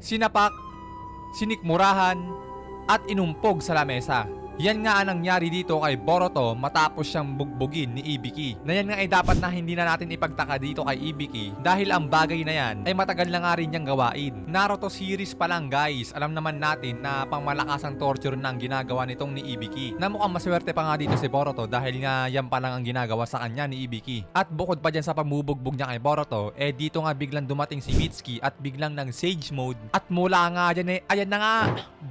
sinapak, sinikmurahan, at inumpog sa lamesa. Yan nga ang nangyari dito kay Boruto matapos siyang bugbugin ni Ibiki. Na yan nga ay dapat na hindi na natin ipagtaka dito kay Ibiki dahil ang bagay na yan ay matagal na nga rin niyang gawain. Naruto series pa lang guys, alam naman natin na pangmalakasang torture na ang ginagawa nitong ni Ibiki. Na mukhang maswerte pa nga dito si Boruto dahil nga yan pa lang ang ginagawa sa kanya ni Ibiki. At bukod pa dyan sa pamubugbog niya kay Boruto, eh dito nga biglang dumating si Mitsuki at biglang nang Sage Mode. At mula nga dyan eh, ayan na nga,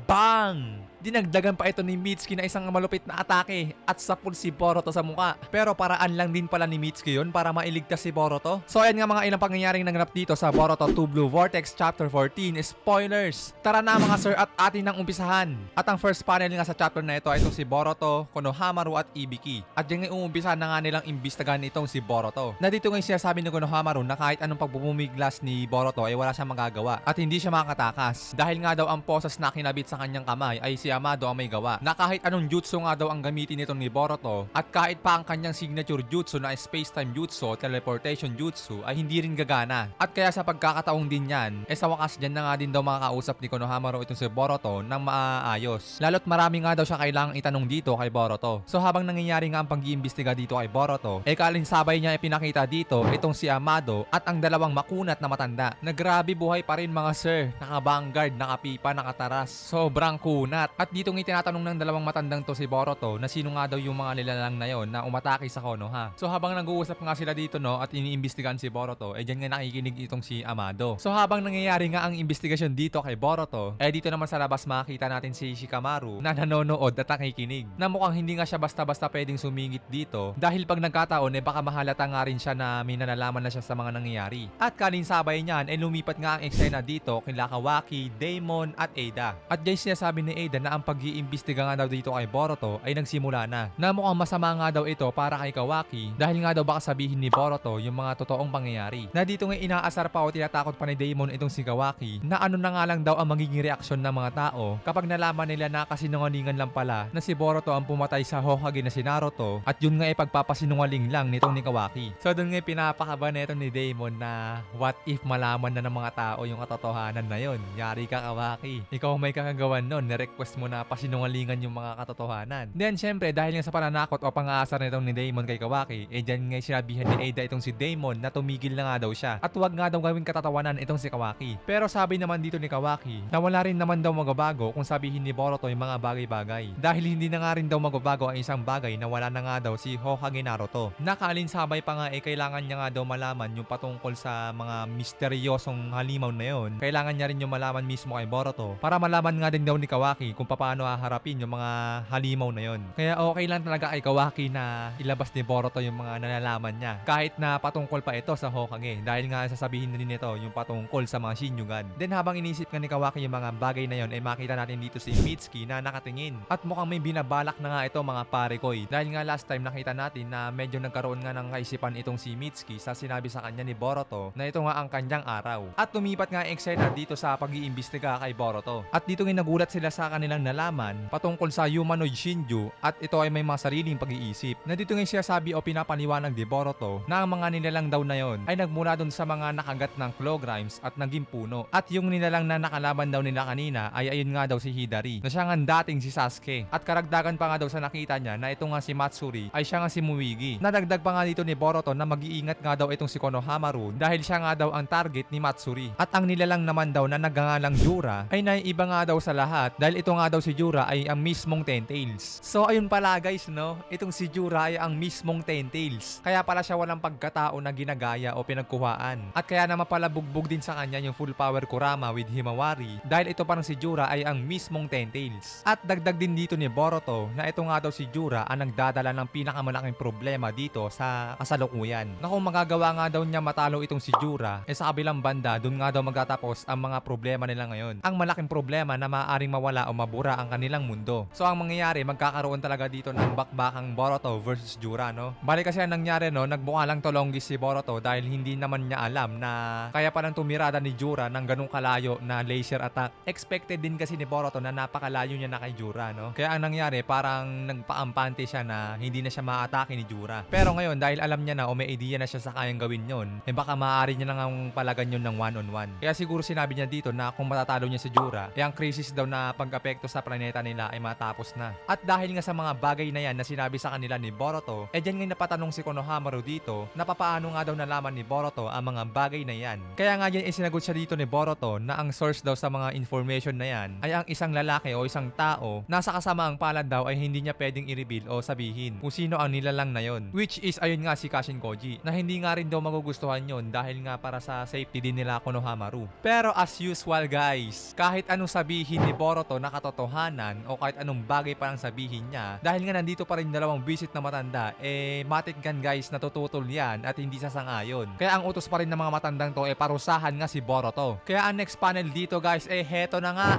bang! Dinagdagan pa ito ni Mitsuki na isang malupit na atake at sapul si Boruto sa muka. Pero paraan lang din pala ni Mitsuki yun para mailigtas si Boruto. So ayan nga mga ilang pangyayaring nanganap dito sa Boruto 2 Blue Vortex Chapter 14 Spoilers! Tara na mga sir at atin nang umpisahan. At ang first panel nga sa chapter na ito ay itong si Boruto, Konohamaru at Ibiki. At yung umumpisahan na nga nilang imbestigahan itong si Boruto. Na dito nga yung sinasabi ni Konohamaru na kahit anong pagbumumiglas ni Boruto ay wala siyang magagawa at hindi siya makakatakas. Dahil nga daw ang poses na kinabit sa kanyang kamay ay si Amado ang may gawa. Na kahit anong jutsu nga daw ang gamitin nito ni Boruto at kahit pa ang kanyang signature jutsu na space-time jutsu teleportation jutsu ay hindi rin gagana. At kaya sa pagkakataong din yan, eh sa wakas dyan na nga din daw makakausap ni Konohamaru itong si Boruto ng maaayos. Lalo't marami nga daw siya kailangang itanong dito kay Boruto. So habang nangyayari nga ang pag-iimbestiga dito kay Boruto, eh kalinsabay niya ipinakita dito itong si Amado at ang dalawang makunat na matanda. Na grabe buhay pa rin mga sir. Naka-vanguard, nakapipa, nakataras. Sobrang kunat. At dito nga tinatanong ng dalawang matandang to si Boruto na sino nga daw yung mga nilalang na yon na umatake sa Konoha. So habang nag-uusap nga sila dito no at iniimbestigahan si Boruto, eh dyan nga nakikinig itong si Amado. So habang nangyayari nga ang investigasyon dito kay Boruto, eh dito naman sa labas makikita natin si Shikamaru na nanonood at nakikinig. Na mukhang hindi nga siya basta-basta pwedeng sumingit dito dahil pag nagkataon eh baka mahalata nga rin siya na may nalalaman na siya sa mga nangyayari. At kalinsabay niyan ay lumipat nga ang eksena dito kila Kawaki, Daemon at Ada. At guys sinasabi ni Ada na ang pag-iimbestiga nga daw dito kay Boruto ay nagsimula na. Na mukhang masama nga daw ito para kay Kawaki dahil nga daw baka sabihin ni Boruto yung mga totoong pangyayari. Na dito nga inaasar pa o tinatakot pa ni Daemon itong si Kawaki na ano na nga lang daw ang magiging reaksyon ng mga tao kapag nalaman nila na kasinungalingan lang pala na si Boruto ang pumatay sa Hokage na si Naruto at yun nga ay pagpapasinungaling lang nitong ni Kawaki. So doon nga pinapakaba na ito ni Daemon na what if malaman na ng mga tao yung katotohanan na yon. Yari ka Kawaki. Ikaw may kakagawan nun, ni-request mo na pasinungalingan yung mga katotohanan. Then syempre dahil nga sa pananakot o pang-aasar nitong ni Daemon kay Kawaki, eh dyan nga sinabihan ni Ada itong si Daemon na tumigil na nga daw siya at wag nga daw gawing katatawanan itong si Kawaki. Pero sabi naman dito ni Kawaki na wala rin naman daw magabago kung sabihin ni Boruto yung mga bagay-bagay. Dahil hindi na nga rin daw magabago ang isang bagay na wala na nga daw si Hokage Naruto. Nakalinsabay pa nga eh kailangan niya nga daw malaman yung patungkol sa mga misteryosong halimaw na yon. Kailangan niya rin yung malaman mismo kay Boruto para malaman nga din daw ni Kawaki kung paano haharapin yung mga halimaw na yon. Kaya okay lang talaga kay Kawaki na ilabas ni Boruto yung mga nalalaman niya kahit na patungkol pa ito sa Hokage dahil nga sasabihin na din ito yung patungkol sa mga Shinjugan. Then habang inisip nga ni Kawaki yung mga bagay na yon ay makita natin dito si Mitsuki na nakatingin at mukhang may binabalak na nga ito mga pare koy dahil nga last time nakita natin na medyo nagkaroon nga ng kaisipan itong si Mitsuki sa sinabi sa kanya ni Boruto na ito nga ang kanyang araw. At tumipat nga eksena dito sa pag-iimbestiga kay Boruto. At dito nga nagulat sila sa kanilang nalaman patungkol sa humanoid Shinju at ito ay may mga sariling pag-iisip. Na dito nga siya sabi o pinapaniwanag ni Boruto na ang mga nilalang daw na yon ay nagmula doon sa mga nakagat ng claw grimes at naging puno. At yung nilalang na nakalaban daw nila kanina ay ayun nga daw si Hidari na siya nga dating si Sasuke. At karagdagan pa nga daw sa nakita niya na ito nga si Matsuri ay siya nga si Muigi. Nadagdag pa nga dito ni Boruto na mag-iingat nga daw itong si Konohamaru dahil siya nga daw ang target ni Matsuri. At ang nilalang naman daw na nagangalang Jura ay naiiba nga daw sa lahat dahil ito nga daw si Jura ay ang mismong Ten Tails. So ayun pala guys no, itong si Jura ay ang mismong Ten Tails. Kaya pala siya walang pagkatao na ginagaya o pinagkuhaan. At kaya naman pala bugbog din sa kanya yung full power Kurama with Himawari dahil ito parang si Jura ay ang mismong Ten Tails. At dagdag din dito ni Boruto na ito nga daw si Jura ang nagdadala ng pinakamalaking problema dito sa kasalukuyan. Na kung magagawa nga daw niya matalo itong si Jura, eh sa kabilang banda, dun nga daw magtatapos ang mga problema nila ngayon. Ang malaking problema na maaaring mawala o mabuhay bura ang kanilang mundo. So ang mangyayari, magkakaroon talaga dito ng bakbakang Boruto versus Jura, no? Bali kasi ang nangyari, no, nagbuka lang tolonggis si Boruto dahil hindi naman niya alam na kaya palang tumirada ni Jura ng ganung kalayo na laser attack. Expected din kasi ni Boruto na napakalayo niya na kay Jura, no? Kaya ang nangyari, parang nagpaampante siya na hindi na siya maatake ni Jura. Pero ngayon, dahil alam niya na o may idea na siya sa kayang gawin yon, eh baka maaari niya nang ang palagan yun ng one-on-one. Kaya siguro sinabi niya dito na kung matatalo niya si Jura, eh ang crisis daw na pag-apekto sa planeta nila ay matapos na. At dahil nga sa mga bagay na yan na sinabi sa kanila ni Boruto, eh dyan nga napatanong si Konohamaru dito na papaano nga daw nalaman ni Boruto ang mga bagay na yan. Kaya nga yan isinagot siya dito ni Boruto na ang source daw sa mga information na yan ay ang isang lalaki o isang tao nasa kasamaang palad daw ay hindi niya pwedeng i-reveal o sabihin kung sino ang nilalang na yon. Which is ayun nga si Kashin Koji na hindi nga rin daw magugustuhan yon dahil nga para sa safety din nila Konohamaru. Pero as usual guys, kahit anong sabihin ni Boruto na katotohanan o kahit anong bagay pa lang sabihin niya, dahil nga nandito pa rin dalawang visit na matanda, eh matik gan guys natututol yan at hindi sasangayon. Kaya ang utos pa rin ng mga matandang to eh parusahan nga si Boruto. Kaya ang next panel dito guys eh heto na nga.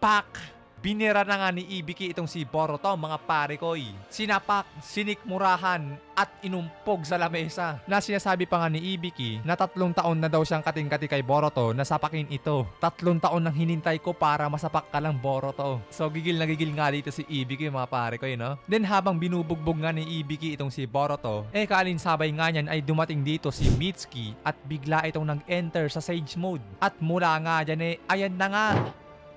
Pak! Binira na nga ni Ibiki itong si Boruto mga pare koy. Sinapak, sinikmurahan at inumpog sa lamesa. Na sinasabi pa nga ni Ibiki na tatlong taon na daw siyang kating-kati kay Boruto na sapakin ito. Tatlong taon nang hinintay ko para masapak ka lang Boruto. So gigil na gigil nga dito si Ibiki mga pare koy no. Then habang binubugbog nga ni Ibiki itong si Boruto, eh kalinsabay nga niyan ay dumating dito si Mitsuki at bigla itong nag-enter sa Sage Mode. At mula nga dyan eh, ayan na nga,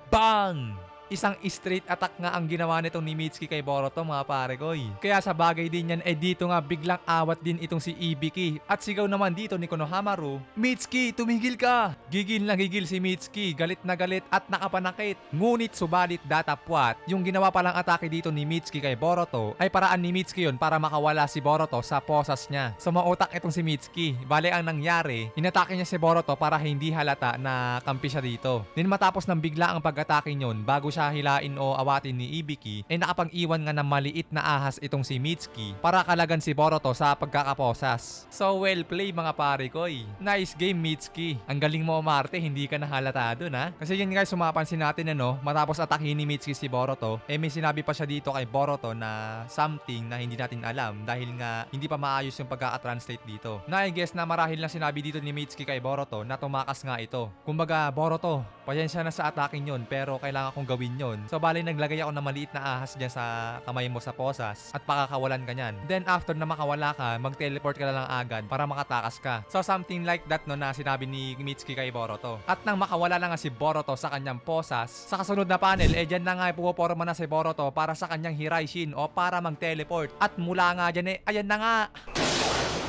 bang! Isang straight attack nga ang ginawa nitong ni Mitsuki kay Boruto mga pare koy. Kaya sa bagay din yan eh dito nga biglang awat din itong si Ibiki. At sigaw naman dito ni Konohamaru, Mitsuki tumigil ka! Gigil na gigil si Mitsuki, galit na galit at nakapanakit. Ngunit subalit datapwat, yung ginawa palang atake dito ni Mitsuki kay Boruto ay paraan ni Mitsuki yun para makawala si Boruto sa posas niya. So mautak itong si Mitsuki. Bale ang nangyari, inatake niya si Boruto para hindi halata na kampi siya dito. Then matapos ng bigla ang pag-atake niyon bago siya hilain o awatin ni Ibiki, ay nakapag-iwan nga ng maliit na ahas itong si Mitsuki para kalagan si Boruto sa pagkakaposas. So well play mga pare koy. Nice game Mitsuki. Ang galing mo umarte, hindi ka nahalata doon ha. Kasi yun guys, sumapansin natin ano, matapos atakin ni Mitsuki si Boruto, eh may sinabi pa siya dito kay Boruto na something na hindi natin alam dahil nga hindi pa maayos yung pagkaka-translate dito. Na I guess na marahil lang sinabi dito ni Mitsuki kay Boruto na tumakas nga ito. Kumbaga, Boruto, pasensya na sa atakin yon pero kailangan kong gawin yon. So bali naglagay ako ng maliit na ahas dyan sa kamay mo sa posas at pakakawalan ka niyan. Then after na makawala ka, mag-teleport ka lang agad para makatakas ka. So something like that no na sinabi ni Mitsuki kay Boruto. At nang makawala na nga si Boruto sa kanyang posas, sa kasunod na panel, eh dyan na nga pupoporma na si Boruto para sa kanyang Hiraishin o para mag-teleport. At mula nga dyan eh, ayan na nga,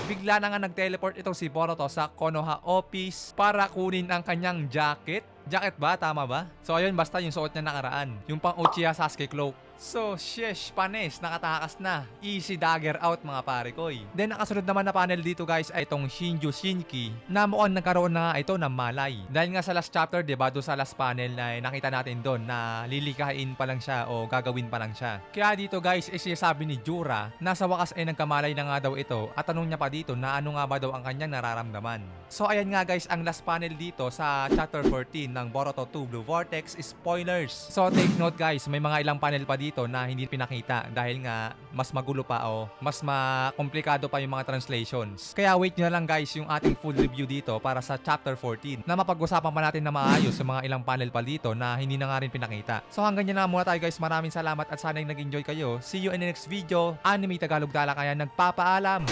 bigla na nga nag-teleport itong si Boruto sa Konoha office para kunin ang kanyang jacket. Jacket ba? Tama ba? So ayun, basta yung suot niya nakaraan. Yung pang Uchiha Sasuke cloak. So, sheesh, panes, nakatakas na. Easy dagger out mga pare koy. Then, nakasunod naman na panel dito guys ay itong Shinju Shinki na mukhang nagkaroon na ito ng malay. Dahil nga sa last chapter, di ba, doon sa last panel na nakita natin doon na lilikain pa lang siya o gagawin pa lang siya. Kaya dito guys, eh, sabi ni Jura na sa wakas ay nagkamalay na nga daw ito at tanong niya pa dito na ano nga ba daw ang kanyang nararamdaman. So, ayan nga guys, ang last panel dito sa chapter 14 ng Boruto 2 Blue Vortex spoilers. So, take note guys, may mga ilang panel pa dito na hindi pinakita dahil nga mas magulo pa o mas makomplikado pa yung mga translations. Kaya wait nyo na lang guys yung ating full review dito para sa chapter 14 na mapag-usapan pa natin na maayos yung mga ilang panel pa dito na hindi na nga rin pinakita. So hanggang dyan na muna tayo guys. Maraming salamat at sana nag-enjoy kayo. See you in the next video. Anime Tagalog Dala kaya nagpapaalam.